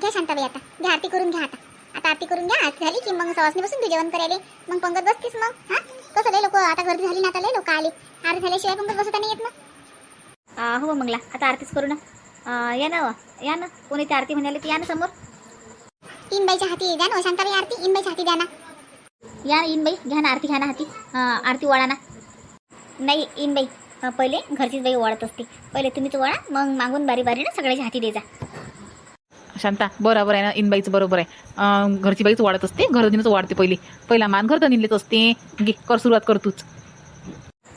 घ्या शांताबाई आता. घ्या आरती करून घ्या आता. आता आरती करून घ्या. आरती झाली की मग सवासनी बसून तू जेवण करायला. मग पंगत बसतीस मग. हा? कसं लय लोक आता गर्दी झाली ना आता लय लोक आले. आरती झाल्याशिवाय पंगत बसता नाही येत ना. हो मंगला आता आरतीच करू ना. या ना या ना. कोणी ती आरती म्हणाले ती या ना समोर. इनबाईच्या हाती द्या ना शांताबाई आरती. इनबाईच्या हाती द्या ना. या ना इनबाई घ्या ना आरती घ्या ना हाती. आरती वळा ना. नाही इनबाई पहिले घरचीच बाई वळत असते. पहिले तुम्हीच वळा मग मागून बारी बारी ना सगळ्याच्या हाती दे जा. शांता बरोबर आहे ना? इनबाईचं बरोबर आहे. घरची बाईच वाढत असते घरधनीच वाढते पहिली. पहिला मान घरधनीलेच असते. घे कर सुरुवात कर तूच.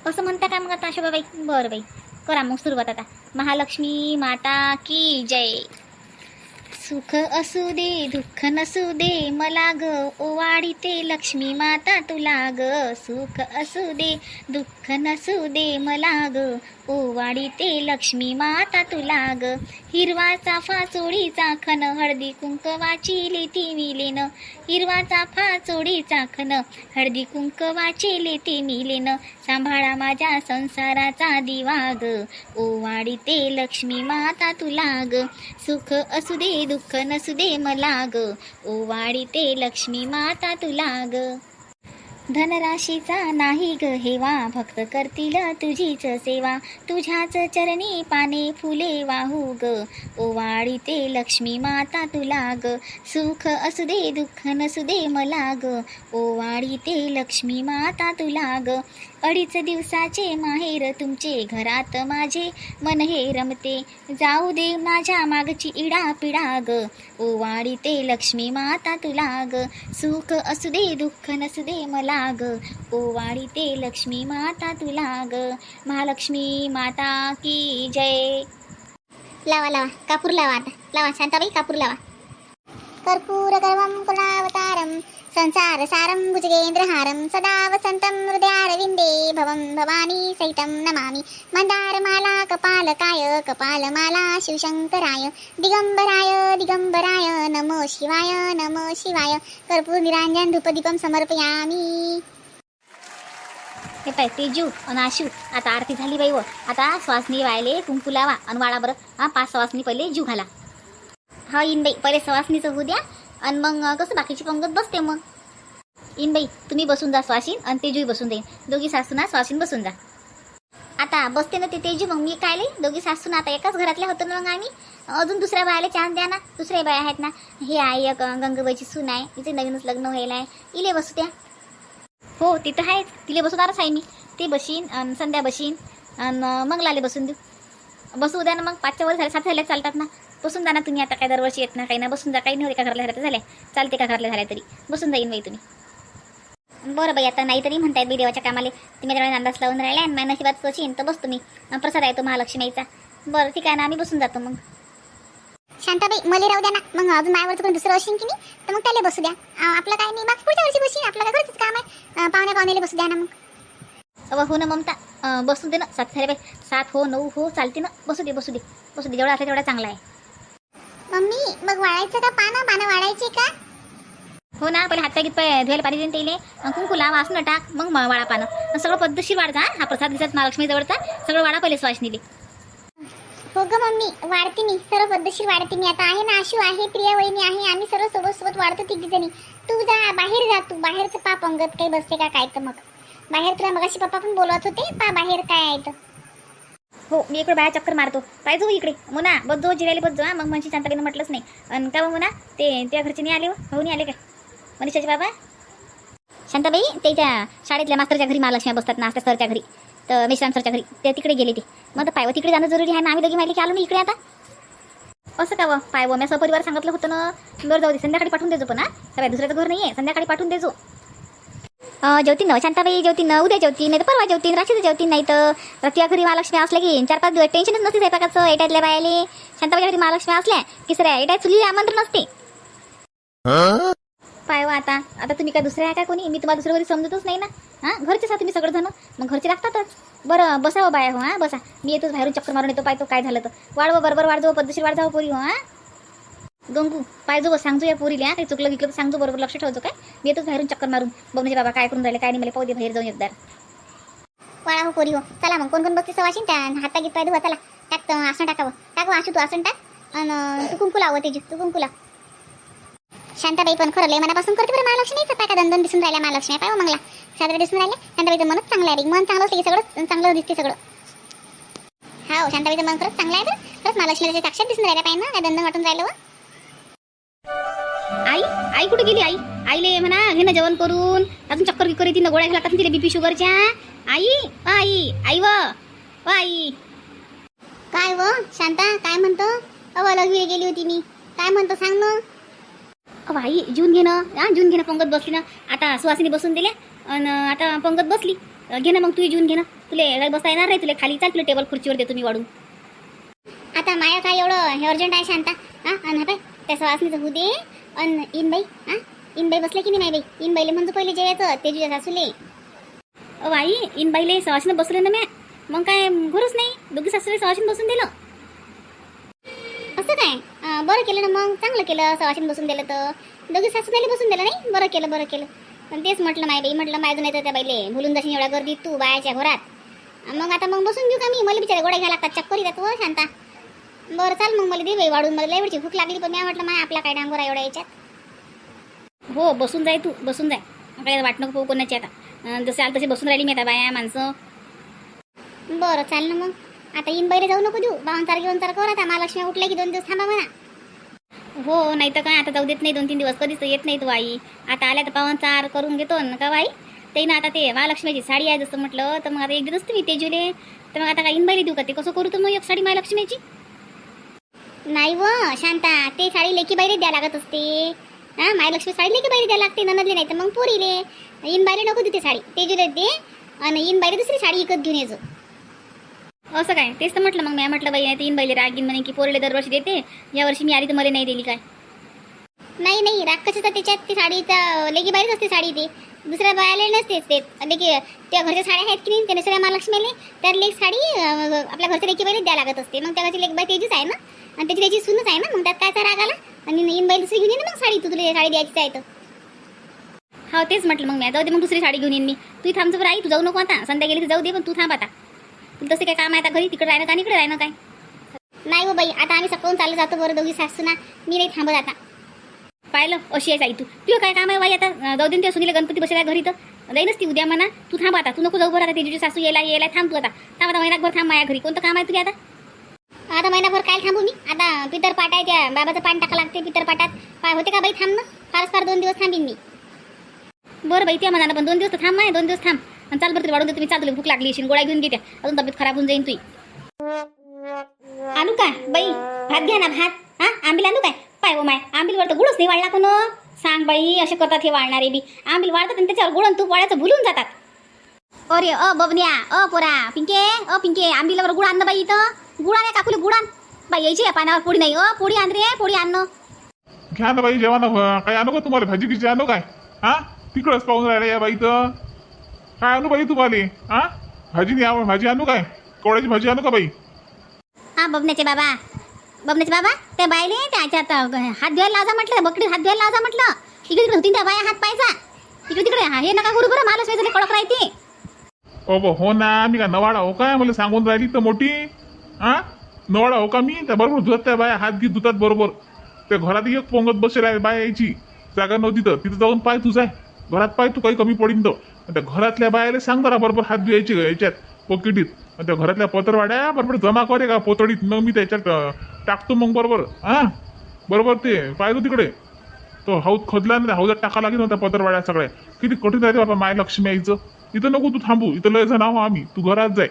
असं म्हणता का मग आता शोभाबाई बरं बाई. करा मग सुरुवात आता. महालक्ष्मी माता की जय. सुख असू दे दुःख नसू दे मला ग. ओवाळीते लक्ष्मी माता तुला ग. सुख असू दे दुःख नसू दे मला ग. ओवाळीते लक्ष्मी माता तुला ग. हिरवा चाफा चोळीचा खन हळदी कुंकवाची लेती मिलेन. हिरवा चाफा चोळीचा खन हळदी कुंकवाचे लेते मिलेन. सांभाळा माझ्या संसाराचा दिवा ग. ओवाळीते लक्ष्मी माता तुला ग. सुख असू दे दुःख नसू दे मला ग. ओवाळीते लक्ष्मी माता तुला ग. धनराशीचा नाही ग हेवा. भक्त करतील तुझीच सेवा. तुझ्याच चरणी पाने फुले वाहू ग. ओवाळीते लक्ष्मी माता तुला ग. सुख असू दे दुःख नसू दे मला ग. ओवाळीते लक्ष्मी माता तुला ग. अडीच दिवसाचे माहेर तुमचे घरात माझे मन हे रमते. जाऊ दे माझ्या मागची इडा पिडा ग ओवाळीते लक्ष्मी माता तुला ग. सुख असू दे दुःख नसू दे मला ग ओवाळीते लक्ष्मी माता तुला ग. महालक्ष्मी माता की जय. लावा लावा. कापूर लावा आता. लावा शांताबाई कापूर लावा. कर्पूर गर्वम कुणावतारं संसार सारम भुजगेंद्रहारम सदा वसन्तं हृदयारविंदे भवं भवानी सहितं नमामि. मन्दारमाला कपालकाय कपालमाला शिवशङ्कराय दिगम्बराय दिगंबराय. नमो शिवाय नमो शिवाय. कर्पूर निरांजन धूपदीपम समर्पयामी. हे पाय तेजू आणि आशू आता आरती झाली बाई व. आता स्वासनी वायले कुंकू लावा आणि वाळा बरं. हा पाच सवासनी पहिले जीव घाला. हा इन बाई पहिले सवासनीचं होऊ द्या. आणि मग कसं बाकीची पंगत बसते मग? इन बाई तुम्ही बसून जा स्वाशीन आणि तेजूही बसून देईन. दोघी सासूना स्वाशीन बसून जा. आता बसते ना ते तेजू मग मी काय लई? दोघी सासून आता एकाच घरातल्या होतो ना मग आम्ही. अजून दुसऱ्या बायाला चान्स द्या ना. दुसऱ्या बाया आहेत ना. हे आहे एक गंगाबाईची सून आहे. तिचे नवीनच लग्न व्हायला आहे. इले बसू द्या. हो तिथं तर आहेच. तिले बसवणारच आहे मी. ते बशीन आणि संध्या बशीन आणि मंगलाले बसून देऊ. बसू द्या ना मग. पाचच्या वर झाले सात झाल्या चालतात ना. बसून जा ना तुम्ही आता. काय दरवर्षी येत ना काही ना. बसून जा. काही नाही एका घरातल्या झाल्या झाल्या. चालते का घरला झाल्या तरी. बसून जाईन बाई तुम्ही. बरं बाई आता नाही तरी म्हणतायत बाई देवाच्या कामाले. तुम्ही त्यावेळेस अंदाज लावून राहिला आणि माझ्या नशिबात बसीन तर बसतो मी. अन् प्रसाद आहे तो महालक्ष्मीचा. बरं ठीक आहे ना आम्ही बसून जातो मग. शांताबाई मला राहू द्या ना. मग अजून मायावरचं कोण दुसरं असेल की नाही तर मग त्याला बसू द्या. आपलं काय नाही बाकी पुढच्या वर्षी बशी आपलं काय घरचंच काम आहे. पाहुण्या पाहुण्याला बसू द्या ना मग. अव हो ना ममता. अं, बसून दे ना. सात झाले बाई. सात हो नऊ हो चालते ना. बसू दे बसू दे. बसू दे जेवढा असला तेवढा चांगला आहे. मम्मी मग वाढायचं का पानं? पानं वाढायची का? हो ना पहिले हातपाय पाय धुवायला पाणी देऊन तेले कुंकू लाव आसनं टाक मग वाळा पानं. सगळं पद्धतशीर वाढ जा हा. प्रसाद दिसत महालक्ष्मी जवळचा. सगळं वाडा पहिले स्वाशनीले हो ग मम्मी वाढते मी. सर्व पद्धतशीर वाढते मी. आता आहे ना आशू आहे प्रिया वहिनी आहे आम्ही सर्व सोबत सोबत वाढतो तिघी जणी. तू जा बाहेर जा तू. बाहेरचं पा पंगत काही बसते का काय तर मग. बाहेर तुला मगाशी पप्पा पण बोलत होते पा बाहेर काय आहे तर. हो मी इकडे बाहेर चक्कर मारतो. पाहिजे इकडे. मुना बद्दो जिरायला बद्दो मग म्हणशी शांताबाईनं म्हटलंच नाही. आणि का मुना ते त्या घरचे नाही आले हो नाही आले काय मनीषाचे बाबा? शांताबाई त्याच्या शाळेतल्या मास्तरच्या घरी महालक्ष्मी बसतात ना त्या सरच्या घरी. तर मेश्राम सरच्या घरी. ते तिकडे गेले ते. मग पायव तिकडे जाणं जरुरी आहे ना? आम्ही दोघी माहिती की आलो ना इकडे आता. असं का व? पायव मी सपरिवार सांगितलं होतं ना. बरं जाऊ दे संध्याकाळी पाठवून देजो पण हा. सगळ्या दुसऱ्याचं घर नाही आहे संध्याकाळी पाठवून देजो. जेवतीन ना शांताबाई जेवतीन ना उद्या जेवतीन नाही तर परवा जेवतीन राशीचं जेवतीन नाही तर रतिया घरी महालक्ष्मी असल्या की चार पाच दिवस टेन्शनच नसते स्वयंपाकाचं एटातल्या बायाले. शांताबाईच्या घरी महालक्ष्मी असल्या की सर एटात चुली आमंत्रण असते. पाय वा आता. आता तुम्ही काय दुसरे आहे का कोणी? मी तुम्हाला दुसऱ्या कधी समजतच नाही ना. हां? घरचेच आहात तुम्ही सगळं जण मग घरचे लागतातच. बरं बसावं हो बाया हो हां? बसा. मी येतोच बाहेरून चक्कर मारून येतो. पाहतो काय झालं तर. वाढवं बरोबर वाढजो पद्धतशीर वाढजावं पोरी हो हां? गंगू पाहिजो सांगतो या पोरीला काही चुकलं गिकलं तर सांगतो बरोबर. लक्ष ठेवतो काय? मी येतोच बाहेरून चक्कर मारून. बघ म्हणजे बाबा काय करून राहिले काय नाही मला पाहू दे बाहेर जाऊन एकदा. वाळा हो पोरी हो. चला मग. कोण कोण बसते सवाशीन त्या. हाता गीत पाय धुवा चला. टाक आसन टाकावं. टाक हो, आशू तू आसन टाक. आणि तू कुंकू लाव तेजू तू कुंकू लाव. शांताबाई पण खरं लय मनापासून करते बरं महालक्ष्मीचं. काय का दंदन दिसून राहिल्या महालक्ष्मी. पाय मंगला. साजरे दिसून राहिल्या. शांताबाईचं मनच चांगलं आहे. मन चांगलं असलं की सगळं चांगलं दिसते सगळं. हा हो शांताबाईचं मन खरंच चांगलं आहे बरं. खरंच महालक्ष्मीला साक्षात दिसून राहिल्या पाहिजे ना काय दंदन वाटून राहिलं हो. आई आई कुठे गेली आई? आईले म्हणा घे ना जेवण करून. अजून चक्कर बिक्कर येते ना गोळ्या घ्यायला लागतात तिला बीपी शुगरच्या आई आई आई व आई. काय व? शांता काय म्हणतो? अव लघवी गेली होती मी. काय म्हणतो सांग ना आई जून घे ना. हा जून घे ना पंगत बसली ना. आता सुवासिनी बसून दिल्या आणि आता पंगत बसली. अ, घे ना मग तू जून घे ना. तुला बसता येणार नाही तुला. खाली चाल तुला टेबल खुर्चीवर देतो मी वाढून. आता माया काय एवढं हे अर्जंट आहे शांता? हा आणि हा पाय त्या सवासनीचं होऊ दे. अन इनबाई हा इनबाई बसले की नाही बाई? इनबाईले म्हणजे पहिले जेवायचं ते तुझ्या सासूले. अ आई इन बाईले सवाशीनं बसलं ना म्या. मग काय घरच नाही? दोघी सासूला सवाशीनं बसून दिलं. असं काय? बरं केलं ना मग. चांगलं केलं. सवाशीन बसून दिलं तर. दोघी सासूबाईला बसून दिलं नाही? बरं केलं बरं केलं. पण तेच म्हटलं माय बाई म्हटलं माझं नाही तर त्या बाईले. भुलून जाशील एवढ्या गर्दीत तू बायाच्या घरात. मग आता मग बसून घेऊ का मी? मला बिचारे गोड्या घ्यायला लागतात. चक्कर येतात हो शांता. बरं चाल मग. मला दे बाई वाढून. मला लय भूक लागली पण मी म्हटलं माय आपला काय डांगोरा एवढ्या याच्यात? हो बसून जाय तू. बसून जाय. काय वाट नको पाहू कोणाची आता. जसं जसे आलं तसे बसून राहिली मी आता बाया माणसं. बरं चाल ना मग. आता इनबाईला जाऊ नको देऊ. बावनचार घेऊन तर कर आता. महालक्ष्मी उठल्या की दोन दिवस थांबा म्हणा. हो नाही तर काय आता जाऊ देत नाही दोन तीन दिवस कधीच येत नाही तू आई. आता आल्या तर पावन चार करून घेतो ना का बाई? ते ना आता ते महालक्ष्मीची साडी आहे जसं म्हटलं तर मग आता एक दिवस तुम्ही तेजुले तर मग आता काय इनबाईली देऊ का ते? कसं करू तर मग एक साडी महालक्ष्मीची? नाही व शांता ते साडी लेकी बाईले द्या लागत असते. हा महालक्ष्मी साडी लेकी बाईले द्या लागते ननदले नाही तर मग पोरीले. इन बाईले नको देते साडी ते जुले दे. आणि इन बाईले दुसरी साडी विकत घेऊन येजो असं काय? तेच तर म्हटलं मग मी. म्हटलं बाई आता इनबाईले रागीन म्हणे की पोरले दरवर्षी देते. यावर्षी मी आली तर मला नाही दिली काय? नाही नाही. राग कशाचा? त्याच्यात ती साडीचा लेकी बाईच असते साडी ती. दुसऱ्या बायाला नसतेच ते. लेकी त्या घरच्या साड्या आहेत की नाही त्या दुसऱ्या महालक्ष्मीले तर लेक साडी आपल्या घरच्या लेकी बाईला द्या लागत असते. मग त्या घरची लेक बाई त्याचीच आहे ना? आणि त्याची त्याची सूनच आहे ना? मग त्यात काय राग आला? आणि इन बाई दुसरी घेऊन ये ना मग साडी. तू तुला साडी द्यायची आहे तर. हो तेच म्हटलं मग मी. जाऊ दे मग दुसरी साडी घेऊन येईन मी. तू थांबचं बरं आई तू जाऊ नको आता. संध्या गेली तर जाऊ दे पण तू थांब आता. तसे काय काम आहे आता घरी तिकडे राहणं का इकडे राहणं काय? नाही हो बाई आता आम्ही सकाळून चालू जातो बरं दोघी सासूना मी नाही थांबत आता. पाहिलं अशी आहे आई तू. तुझं काय काम आहे बाई आता? जाऊ दे ना त्या सुनीला गणपती बसल्या घरी तर. जाईनच ती उद्या म्हणा तू थांब आता. तू नको जाऊ बरं आता तेजुची सासू यायला यायला थांब तू आता. थांब आता महिनाभर थांब माझ्या घरी. कोणतं काम आहे तुझ्या आता? आता महिनाभर काय थांबू मी? आता पितर पाट आहे त्या बाबाचं पान टाका लागते पितर पाटात पाय होते का बाई थांब ना फारच फार दोन दिवस थांबीन मी. बरं बाई ते म्हणा पण दोन दिवस थांब माय दोन दिवस थांब. आणि चाल बरं वाढून देते मी चालतो भूक लागली असेल गोळ्या घेऊन घेते अजून तब्येत खराब होऊन जाईन तुई. आणू का बाई भात घ्या ना भात. हा? आंबील आणू काय? पाय हो माय आंबीलवर तर गुळच नाही वाढला कोण? सांग बाई असे करतात हे वाढणारे बी. आंबील वाढतात आणि त्याच्यावर गुळ आणि तूप वाढायचं भुलून जातात. अरे अ बबन्या अ पोरा पिंके अ पिंके आंबीलावर गुळ आण बाई इथं. गुळ आण काकुले गुळ आण. बाई यायची या पानावर पोळी नाही अ पोळी आण रे पोळी आण. घ्या ना बाई जेवण काय आणू का तुम्हाला? भाजी गिजी आणू काय? हा? तिकडंच पाहून राहिला या बाई तर काय आणू बाई तुम्हाला हा भाजी नाही आवड भाजी आणू काय? कोवड्याची भाजी आणू का बाई? हा बबण्याचे बाबा. बबण्याचे बाबा त्या बायले त्याच्यात अं, हात धुवायला लाजा म्हटलं बकडी हात धुवायला लाजा म्हटलं. इकडे तिकडे होती त्या बाया हात पायचा इकडे तिकडे हा हे नका करू बरं मला स्वतःला कडक राहते. ओ बो हो ना मी का नवाडा हो काय? मला सांगून राहिली तर मोठी. हा नवाडा हो का मी? त्या बरोबर धुत त्या बाया हात घे धुतात बरोबर. त्या घरात एक पोंगत बसेल आहे बाया यायची. जागा नव्हती तर. तिथं जाऊन पाय तुझा घरात पाय तू काही कमी पडीन तर. त्या घरातल्या बायाला सांग जरा बरोबर हात धुवायची याच्यात पोकिटीत? आणि त्या घरातल्या पत्रवाड्या बरोबर जमा करे का पोतडीत? मग मी त्याच्यात टाकतो मग बरोबर हा? बरोबर ते पाहिजे तिकडे? तो हौद खोदला ना त्या हौदात टाका लागेल होता त्या पत्रवाड्या सगळ्या. किती कठीण राहते बाबा माय लक्ष्मी यायचं. इथं नको तू थांबू इथं लय जण आहो आम्ही तू घरात जाय.